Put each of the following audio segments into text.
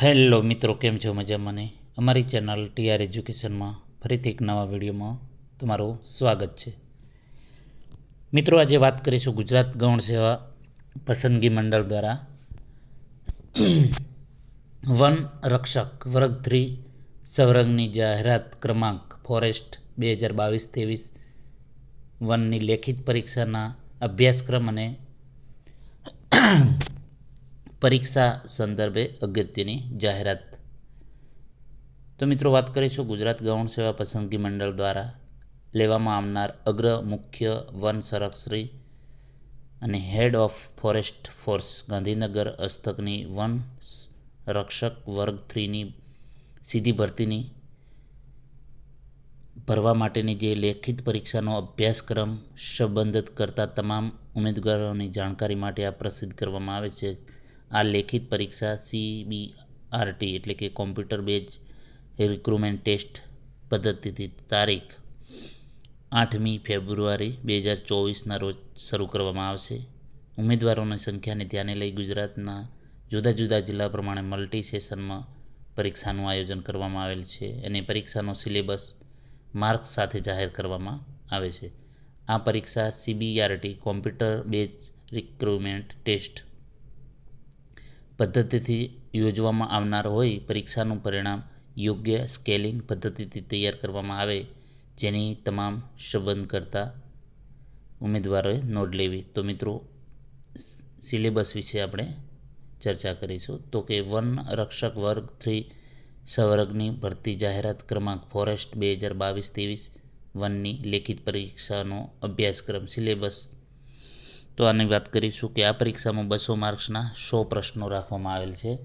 Hello મિત્રો, કેમ છો મજામાં ને? અમારી ચેનલ ટીઆર એજ્યુકેશનમાં ફરીથી એક નવા વિડીયોમાં તમારું સ્વાગત છે. મિત્રો, આજે વાત કરીશું ગુજરાત ગૌણ સેવા પસંદગી મંડળ દ્વારા વન રક્ષક વર્ગ થ્રી સવરંગની જાહેરાત ક્રમાંક ફોરેસ્ટ બે હજાર બાવીસ ત્રેવીસ વનની લેખિત પરીક્ષાના અભ્યાસક્રમ અને પરીક્ષા સંદર્ભે અગત્યની જાહેરાત. તો મિત્રો, વાત કરીશું ગુજરાત ગૌણ સેવા પસંદગી મંડળ દ્વારા લેવામાં આવનાર અગ્ર મુખ્ય વન સંરક્ષરી અને head of forest force Gandhinagar હસ્તકની વન રક્ષક વર્ગ થ્રીની સીધી ભરતીની ભરવા માટેની જે લેખિત પરીક્ષાનો અભ્યાસક્રમ સંબંધિત કરતા તમામ ઉમેદવારોની જાણકારી માટે આ પ્રસિદ્ધ કરવામાં આવે છે. આ લેખિત પરીક્ષા સીબીઆરટી એટલે કે કોમ્પ્યુટર બેઝ રિક્રુટમેન્ટ ટેસ્ટ પદ્ધતિથી તારીખ આઠમી ફેબ્રુઆરી બે હજાર ચોવીસના રોજ શરૂ કરવામાં આવશે. ઉમેદવારોની સંખ્યાને ધ્યાને લઈ ગુજરાતના જુદા જુદા જિલ્લા પ્રમાણે મલ્ટી સેશનમાં પરીક્ષાનું આયોજન કરવામાં આવેલ છે અને પરીક્ષાનો સિલેબસ માર્ક્સ સાથે જાહેર કરવામાં આવે છે. આ પરીક્ષા CBRT computer base recruitment test પદ્ધતિથી યોજવામાં આવનાર હોય, પરીક્ષાનું પરિણામ યોગ્ય સ્કેલિંગ પદ્ધતિથી તૈયાર કરવામાં આવે, જેની તમામ સંબંધ કરતા ઉમેદવારોએ નોંધ લેવી. તો મિત્રો, સિલેબસ વિશે આપણે ચર્ચા કરીશું. તો કે વન રક્ષક વર્ગ થ્રી સંવર્ગની ભરતી જાહેરાત ક્રમાંક ફોરેસ્ટ બે હજાર બાવીસ ત્રેવીસ વનની લેખિત પરીક્ષાનો અભ્યાસક્રમ સિલેબસ તો આની વાત કરીશું કે આ પરીક્ષામાં બસો માર્ક્સના સો પ્રશ્નો રાખવામાં આવેલ છે.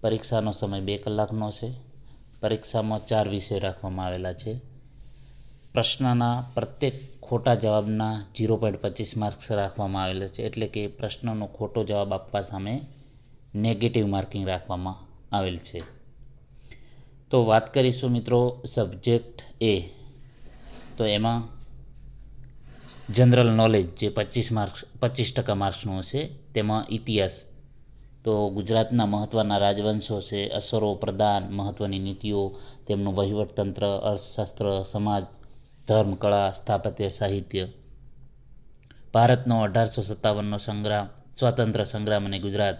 પરીક્ષાનો સમય બે કલાકનો છે. પરીક્ષામાં ચાર વિષય રાખવામાં આવેલા છે. પ્રશ્નના પ્રત્યેક ખોટા જવાબના ઝીરો પોઈન્ટ પચીસ માર્ક્સ રાખવામાં આવેલા છે. એટલે કે પ્રશ્નનો ખોટો જવાબ આપવા સામે નેગેટિવ માર્કિંગ રાખવામાં આવેલ છે. તો વાત કરીશું મિત્રો સબ્જેક્ટ એ તો એમાં જનરલ નોલેજ જે પચીસ માર્ક્સ, પચીસ ટકા માર્ક્સનું હશે, તેમાં ઇતિહાસ. તો ગુજરાતના મહત્ત્વના રાજવંશો છે, અસરો પ્રદાન મહત્ત્વની નીતિઓ, તેમનું વહીવટતંત્ર, અર્થશાસ્ત્ર, સમાજ, ધર્મ, કળા, સ્થાપત્ય, સાહિત્ય. ભારતનો અઢારસો સત્તાવનનો સંગ્રામ, સ્વાતંત્ર્ય સંગ્રામ અને ગુજરાત.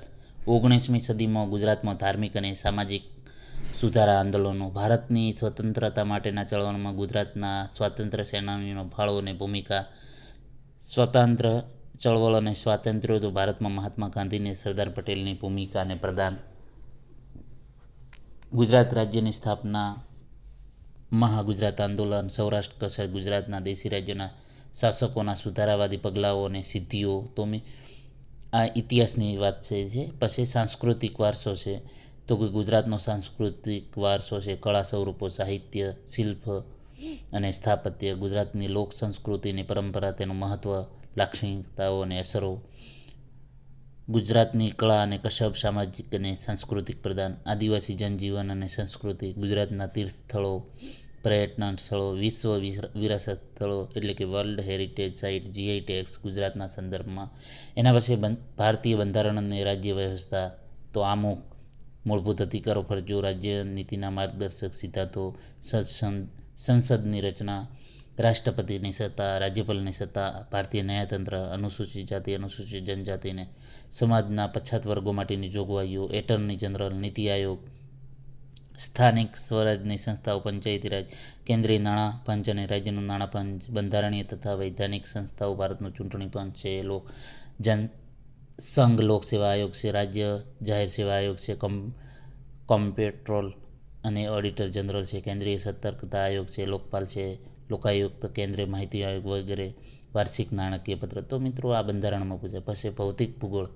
ઓગણીસમી સદીમાં ગુજરાતમાં ધાર્મિક અને સામાજિક સુધારા આંદોલનો. ભારતની સ્વતંત્રતા માટેના ચળવળમાં ગુજરાતના સ્વાતંત્ર્ય સેનાનીનો ફાળો અને ભૂમિકા સ્વતંત્ર ચળવળ અને સ્વાતંત્ર્ય તો ભારતમાં મહાત્મા ગાંધીને સરદાર પટેલની ભૂમિકા અને પ્રદાન ગુજરાત રાજ્યની સ્થાપના, મહાગુજરાત આંદોલન, સૌરાષ્ટ્ર કચ્છ, ગુજરાતના દેશી રાજ્યોના શાસકોના સુધારાવાદી પગલાઓ અને સિદ્ધિઓ. તો મેં, આ ઇતિહાસની વાત છે છે પછી સાંસ્કૃતિક વારસો છે. તો કે ગુજરાતનો સાંસ્કૃતિક વારસો છે. કળા સ્વરૂપો, સાહિત્ય, શિલ્પ અને સ્થાપત્ય, ગુજરાતની લોક સંસ્કૃતિની પરંપરા, તેનું મહત્ત્વ લાક્ષણિકતાઓ અને અસરો, ગુજરાતની કળા અને કશબ સામાજિક અને સાંસ્કૃતિક પ્રદાન આદિવાસી જનજીવન અને સંસ્કૃતિ, ગુજરાતના તીર્થ સ્થળો પર્યટન સ્થળો, વિશ્વ વિરાસત સ્થળો, એટલે કે world heritage site GI tags ગુજરાતના સંદર્ભમાં. એના પછી ભારતીય બંધારણ અને રાજ્ય વ્યવસ્થા, તો આમુખ, મૂળભૂત અધિકારો ફરજો રાજ્ય નીતિના માર્ગદર્શક સિદ્ધાંતો સંસદની રચના, રાષ્ટ્રપતિની સત્તા, રાજ્યપાલની સત્તા, ભારતીય ન્યાયતંત્ર, અનુસૂચિત જાતિ, અનુસૂચિત જનજાતિને, સમાજના પછાત વર્ગો માટેની જોગવાઈઓ, એટર્ની જનરલ નીતિ આયોગ, સ્થાનિક સ્વરાજની સંસ્થાઓ, પંચાયતી રાજ, કેન્દ્રીય નાણાં પંચ અને રાજ્યનું નાણાં પંચ, બંધારણીય તથા વૈધાનિક સંસ્થાઓ, ભારતનું ચૂંટણી પંચ છે, લોક, જન સંઘ લોક સેવા આયોગ છે, રાજ્ય જાહેર સેવા આયોગ છે, કમ કોમ્પેટ્રોલ અને ઓડિટર જનરલ છે, કેન્દ્રીય સતર્કતા આયોગ છે, લોકપાલ છે, લોકાયુક્ત કેન્દ્રીય માહિતી આયોગ વગેરે, વાર્ષિક નાણાકીય પત્ર. તો મિત્રો આ બંધારણમાં પૂછે, પછી ભૌતિક ભૂગોળ.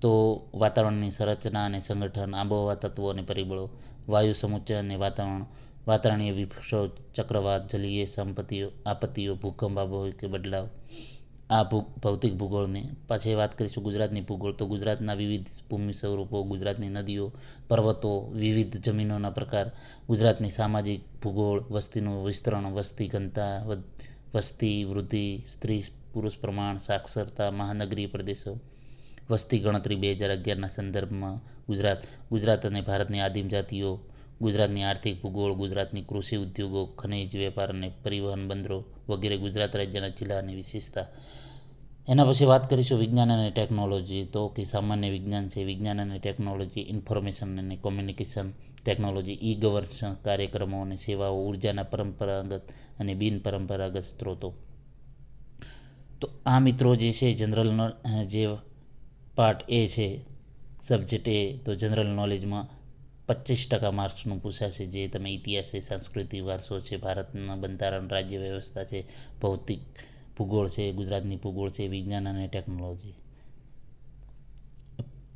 તો વાતાવરણની સંરચના અને સંગઠન, આબોહવા તત્વો અને પરિબળો, વાયુ સમુચ્ચય અને વાતાવરણ, વાતાવરણીય વિક્ષો ચક્રવાત, જલીય સંપત્તિઓ, આપત્તિઓ, ભૂકંપ આબોહવા કે બદલાવ આ ભૂ, ભૌતિક ભૂગોળને. પછી વાત કરીશું ગુજરાતની ભૂગોળ. તો ગુજરાતના વિવિધ ભૂમિ સ્વરૂપો, ગુજરાતની નદીઓ, પર્વતો, વિવિધ જમીનોના પ્રકાર, ગુજરાતની સામાજિક ભૂગોળ, વસ્તીનું વિસ્તરણ, વસ્તી ઘનતા વસ્તી વૃદ્ધિ, સ્ત્રી, પુરુષ પ્રમાણ, સાક્ષરતા મહાનગરીય પ્રદેશો. વસ્તી ગણતરી બે હજાર અગિયારના સંદર્ભમાં ગુજરાત ગુજરાત અને ભારતની આદિમ જાતિઓ ગુજરાતની આર્થિક ભૂગોળ, ગુજરાતની કૃષિ ઉદ્યોગો, ખનિજ વેપાર અને પરિવહન બંદરો વગેરે ગુજરાત રાજ્યના જિલ્લાની વિશેષતા એના પછી વાત કરીશું વિજ્ઞાન અને ટેકનોલોજી. તો કે સામાન્ય વિજ્ઞાન છે, વિજ્ઞાન અને ટેકનોલોજી, ઇન્ફોર્મેશન અને કોમ્યુનિકેશન ટેકનોલોજી ઈ ગવર્નન્સ કાર્યક્રમો અને સેવાઓ, ઉર્જાના પરંપરાગત અને બિનપરંપરાગત સ્ત્રોતો. તો આ મિત્રો જે છે, જનરલ જે પાર્ટ એ છે, સબ્જેક્ટ એ, તો જનરલ નોલેજમાં પચીસ ટકા માર્ક્સનું પૂછાશે જે તમે ઇતિહાસ છે, સાંસ્કૃતિક વારસો છે, ભારતના બંધારણ, રાજ્ય વ્યવસ્થા છે, ભૌતિક ભૂગોળ છે, ગુજરાતની ભૂગોળ છે, વિજ્ઞાન અને ટેકનોલોજી.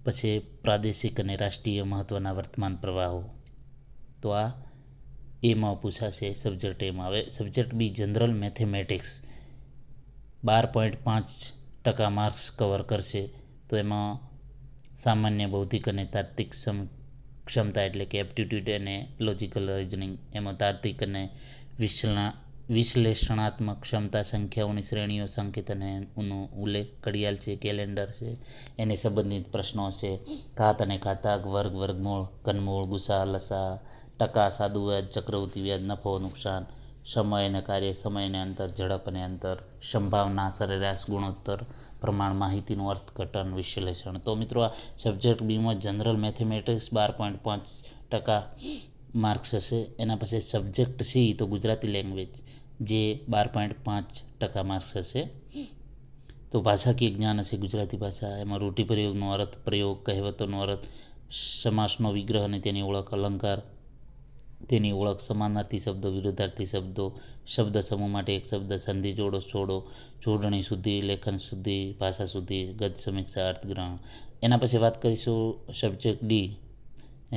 પછી પ્રાદેશિક અને રાષ્ટ્રીય મહત્ત્વના વર્તમાન પ્રવાહો. તો આ એમાં પૂછાશે સબ્જેક્ટ એમાં. હવે સબ્જેક્ટ બી જનરલ મેથેમેટિક્સ. બાર પોઈન્ટ પાંચ ટકા માર્ક્સ કવર કરશે. તો એમાં સામાન્ય, બૌદ્ધિક અને તાર્કિક સમ ક્ષમતા એટલે કે એપ્ટિટ્યૂડ અને લોજિકલ રિઝનિંગ એમાં તાર્કિક અને વિશ્લેષણા, વિશ્લેષણાત્મક ક્ષમતા સંખ્યાઓની શ્રેણીઓ સંકેત અને એનો ઉલ્લેખ, ઘડિયાળ છે કેલેન્ડર છે, એને સંબંધિત પ્રશ્નો છે. ઘાત અને ઘાતાક, વર્ગ, વર્ગમૂળ, ઘનમૂળ ગુસા લસા ટકા સાદુ વ્યાજ ચક્રવૃત્તિ વ્યાજ, નફો, નુકસાન, સમય અને કાર્ય સમય અને અંતર, ઝડપ અને અંતર, સંભાવના, સરેરાશ, ગુણોત્તર પ્રમાણ માહિતીનું અર્થઘટન વિશ્લેષણ. તો મિત્રો, આ સબ્જેક્ટ બીમાં જનરલ મેથેમેટિક્સ બાર પોઈન્ટ પાંચ ટકા માર્ક્સ હશે. એના પછી સબ્જેક્ટ સી, તો ગુજરાતી લેંગ્વેજ, જે બાર પોઈન્ટ પાંચ ટકા માર્ક્સ હશે. તો ભાષાકીય જ્ઞાન હશે ગુજરાતી ભાષા. એમાં રૂઢિપ્રયોગનો અર્થ, પ્રયોગ, કહેવતોનો અર્થ, સમાસનો વિગ્રહ અને તેની ઓળખ, અલંકાર તેની ઓળખ સમાનાર્થી શબ્દો વિરોધાર્થી શબ્દો, શબ્દ સમૂહ માટે એક શબ્દ, સંધિ જોડો છોડો, જોડણી શુદ્ધિ, લેખન શુદ્ધિ, ભાષા શુદ્ધિ ગદ સમીક્ષા અર્થગ્રહણ એના પછી વાત કરીશું subject D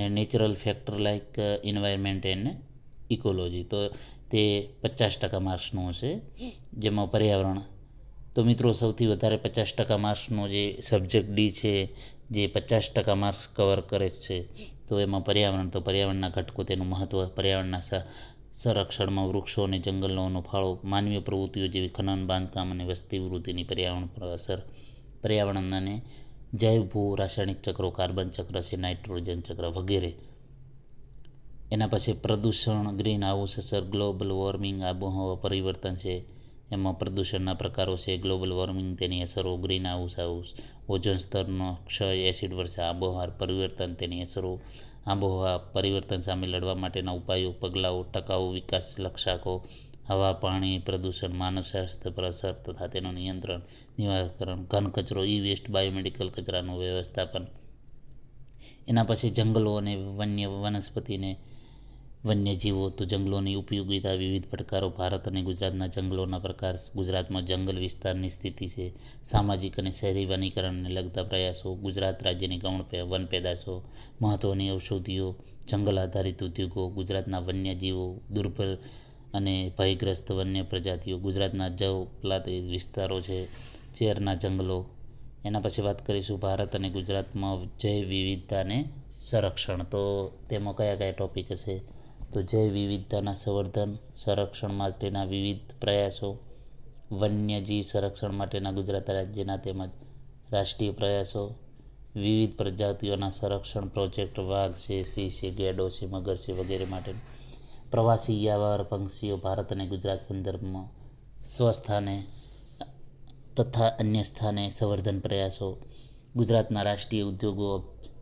natural factor like environment and ecology તો તે પચાસ ટકા માર્ક્સનું હશે, જેમાં પર્યાવરણ. તો મિત્રો, સૌથી વધારે પચાસ ટકા માર્ક્સનો જે સબ્જેક્ટ ડી છે જે પચાસ ટકા માર્ક્સ કવર કરે છે, તો એમાં પર્યાવરણ, તો પર્યાવરણના ઘટકો તેનું મહત્ત્વ પર્યાવરણના સંરક્ષણમાં વૃક્ષો અને જંગલોનો ફાળો માનવીય પ્રવૃત્તિઓ જેવી ખનન, બાંધકામ અને વસ્તી વૃદ્ધિની પર્યાવરણ પર અસર, પર્યાવરણ અને જૈવ ભૂ, રાસાયણિક ચક્રો, કાર્બન ચક્ર છે, નાઇટ્રોજન ચક્ર વગેરે. એના પછી પ્રદૂષણ ગ્રીન હાઉસ અસર, ગ્લોબલ વોર્મિંગ, આબોહવા પરિવર્તન છે એમાં પ્રદૂષણના પ્રકારો છે, ગ્લોબલ વોર્મિંગ, તેની અસરો ગ્રીન હાઉસ હાઉસ ઓઝોન સ્તરનો ક્ષય, એસિડ વર્ષા, આબોહવા, પરિવર્તન, તેની અસરો, આબોહવા, પરિવર્તન સામે લડવા માટેના ઉપાયો, પગલાઓ, ટકાઉ વિકાસ લક્ષ્યાંકો, હવા, પાણી, પ્રદૂષણ, માનવ સ્વાસ્થ્ય પર અસર તથા તેનું નિયંત્રણ નિવારણ ઘન કચરો ઈ વેસ્ટ બાયોમેડિકલ કચરાનું વ્યવસ્થાપન. એના પછી જંગલો અને વન્ય વનસ્પતિને વન્યજીવો તો જંગલોની ઉપયોગિતા વિવિધ પડકારો ભારત અને ગુજરાતના જંગલોના પ્રકાર, ગુજરાતમાં જંગલ વિસ્તારની સ્થિતિ છે, સામાજિક અને શહેરી વનીકરણને લગતા પ્રયાસો, ગુજરાત રાજ્યની ગૌણ વન પેદાશો મહત્ત્વની ઔષધિઓ, જંગલ આધારિત ઉદ્યોગો, ગુજરાતના વન્યજીવો, દુર્બલ અને ભયગ્રસ્ત વન્ય પ્રજાતિઓ, ગુજરાતના જવપ્લાત વિસ્તારો છે ચેરના જંગલો. એના પછી વાત કરીશું ભારત અને ગુજરાતમાં જૈવ વિવિધતાને સંરક્ષણ. તો તેમાં કયા કયા ટોપિક હશે? તો જૈવ વિવિધતાના સંવર્ધન, સંરક્ષણ માટેના વિવિધ પ્રયાસો, વન્યજીવ સંરક્ષણ માટેના ગુજરાત રાજ્યના તેમજ રાષ્ટ્રીય પ્રયાસો, વિવિધ પ્રજાતિઓના સંરક્ષણ પ્રોજેક્ટ, વાઘ છે, સિંહ છે, ગેડો છે, મગર છે વગેરે માટે પ્રવાસી યાવાર પંક્ષીઓ ભારત અને ગુજરાત સંદર્ભમાં સ્વસ્થાને તથા અન્ય સ્થાને સંવર્ધન પ્રયાસો ગુજરાતના રાષ્ટ્રીય ઉદ્યોગો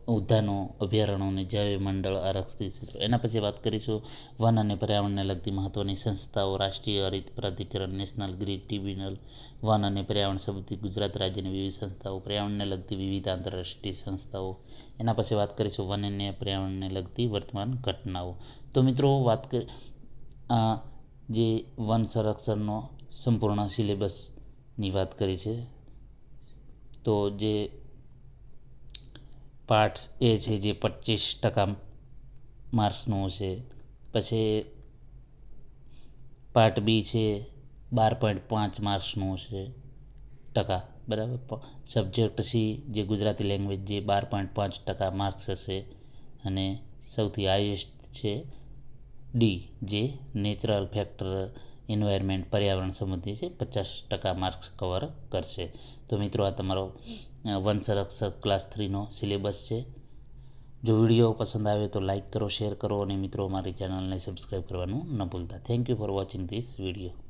ઉદ્યાનો અભયારણ્યોને જૈવ મંડળ આરક્ષિત ક્ષેત્રો એના પછી વાત કરીશું વન અને પર્યાવરણને લગતી મહત્ત્વની સંસ્થાઓ, રાષ્ટ્રીય હરિત પ્રાધિકરણ, નેશનલ ગ્રીન ટ્રિબ્યુનલ, વન અને પર્યાવરણ સંબંધિત ગુજરાત રાજ્યની વિવિધ સંસ્થાઓ, પર્યાવરણને લગતી વિવિધ આંતરરાષ્ટ્રીય સંસ્થાઓ. એના પછી વાત કરીશું વન અને પર્યાવરણને લગતી વર્તમાન ઘટનાઓ. તો મિત્રો, વાત કરી, આ જે વન સંરક્ષણનો સંપૂર્ણ સિલેબસની વાત કરી છે, તો જે પાર્ટ્સ એ છે જે પચીસ ટકા માર્ક્સનું છે. પછી પાર્ટ બી છે બાર પોઈન્ટ પાંચ માર્ક્સનું છે ટકા, બરાબર? સબ્જેક્ટ સી જે ગુજરાતી લેંગ્વેજ જે બાર પોઈન્ટ પાંચ ટકા માર્ક્સ હશે અને સૌથી હાઈએસ્ટ છે ડી જે નેચરલ ફેક્ટર એન્વાયરમેન્ટ પર્યાવરણ સંબંધી છે, પચાસ ટકા માર્ક્સ કવર કરશે. તો મિત્રો, આ તમારો વન સંરક્ષક ક્લાસ થ્રીનો સિલેબસ છે. જો વીડિયો પસંદ આવે તો લાઇક કરો શેર કરો અને મિત્રો, અમારી ચેનલને સબસ્ક્રાઈબ કરવાનું ન ભૂલતા. Thank you for watching this video